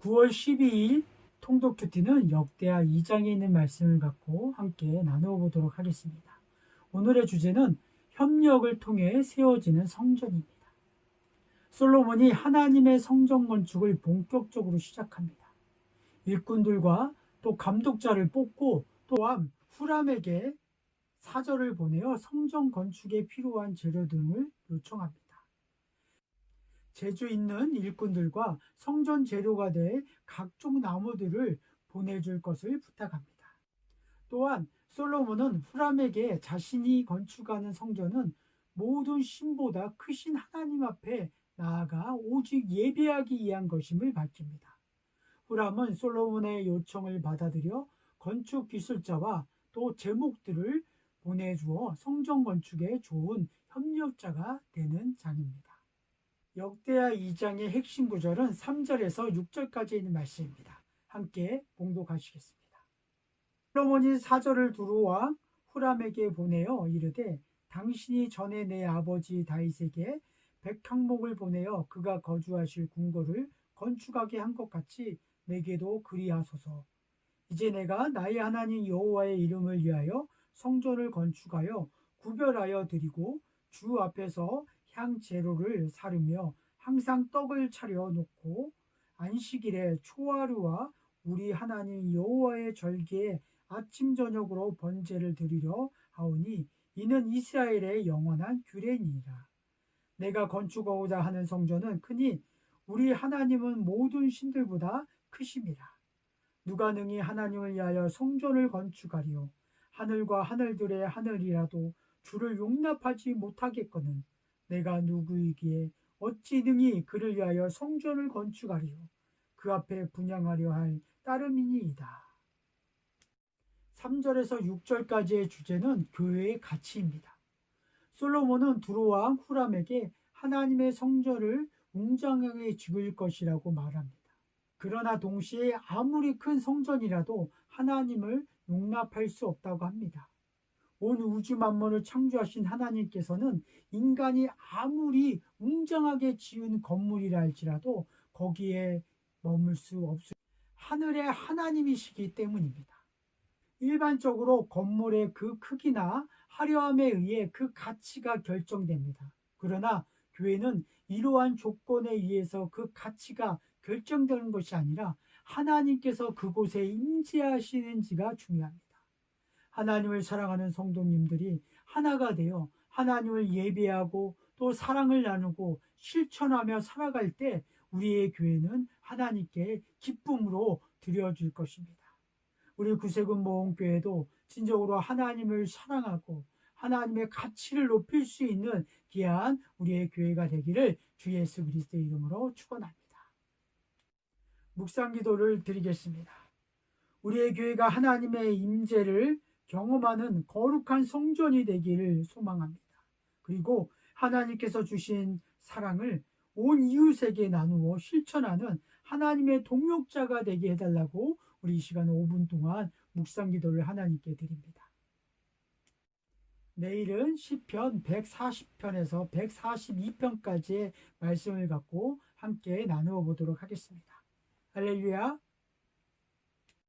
9월 12일 통독 큐티는 역대하 2장에 있는 말씀을 갖고 함께 나누어 보도록 하겠습니다. 오늘의 주제는 협력을 통해 세워지는 성전입니다. 솔로몬이 하나님의 성전 건축을 본격적으로 시작합니다. 일꾼들과 또 감독자를 뽑고 또한 후람에게 사절을 보내어 성전 건축에 필요한 재료 등을 요청합니다. 제주 있는 일꾼들과 성전 재료가 될 각종 나무들을 보내줄 것을 부탁합니다. 또한 솔로몬은 후람에게 자신이 건축하는 성전은 모든 신보다 크신 하나님 앞에 나아가 오직 예배하기 위한 것임을 밝힙니다. 후람은 솔로몬의 요청을 받아들여 건축 기술자와 또 제목들을 보내주어 성전 건축에 좋은 협력자가 되는 장입니다. 역대하 2장의 핵심 구절은 3절에서 6절까지 있는 말씀입니다. 함께 봉독하시겠습니다. 솔로몬이 4절을 두루와 후람에게 보내어 이르되 당신이 전에 내 아버지 다윗에게 백항목을 보내어 그가 거주하실 궁궐을 건축하게 한 것 같이 내게도 그리하소서. 이제 내가 나의 하나님 여호와의 이름을 위하여 성전을 건축하여 구별하여 드리고 주 앞에서 향 재료를 사르며 항상 떡을 차려 놓고 안식일에 초하루와 우리 하나님 여호와의 절기에 아침 저녁으로 번제를 드리려 하오니 이는 이스라엘의 영원한 규례니라. 내가 건축하고자 하는 성전은 크니 우리 하나님은 모든 신들보다 크심이라. 누가 능히 하나님을 위하여 성전을 건축하리요 하늘과 하늘들의 하늘이라도 주를 용납하지 못하겠거늘 내가 누구이기에 어찌 능히 그를 위하여 성전을 건축하리요 그 앞에 분양하려 할 따름이니이다. 3절에서 6절까지의 주제는 교회의 가치입니다. 솔로몬은 두로왕 후람에게 하나님의 성전을 웅장하게 지을 것이라고 말합니다. 그러나 동시에 아무리 큰 성전이라도 하나님을 용납할 수 없다고 합니다. 온 우주 만물을 창조하신 하나님께서는 인간이 아무리 웅장하게 지은 건물이라 할지라도 거기에 머물 수 없을 하늘의 하나님이시기 때문입니다. 일반적으로 건물의 그 크기나 화려함에 의해 그 가치가 결정됩니다. 그러나 교회는 이러한 조건에 의해서 그 가치가 결정되는 것이 아니라 하나님께서 그곳에 임재하시는지가 중요합니다. 하나님을 사랑하는 성도님들이 하나가 되어 하나님을 예배하고 또 사랑을 나누고 실천하며 살아갈 때 우리의 교회는 하나님께 기쁨으로 드려질 것입니다. 우리 구세군 모험교회도 진정으로 하나님을 사랑하고 하나님의 가치를 높일 수 있는 귀한 우리의 교회가 되기를 주 예수 그리스도의 이름으로 축원합니다. 묵상 기도를 드리겠습니다. 우리의 교회가 하나님의 임재를 경험하는 거룩한 성전이 되기를 소망합니다. 그리고 하나님께서 주신 사랑을 온 이웃에게 나누어 실천하는 하나님의 동역자가 되게 해달라고 우리 이 시간 5분 동안 묵상 기도를 하나님께 드립니다. 내일은 시편 140편에서 142편까지의 말씀을 갖고 함께 나누어 보도록 하겠습니다. 할렐루야.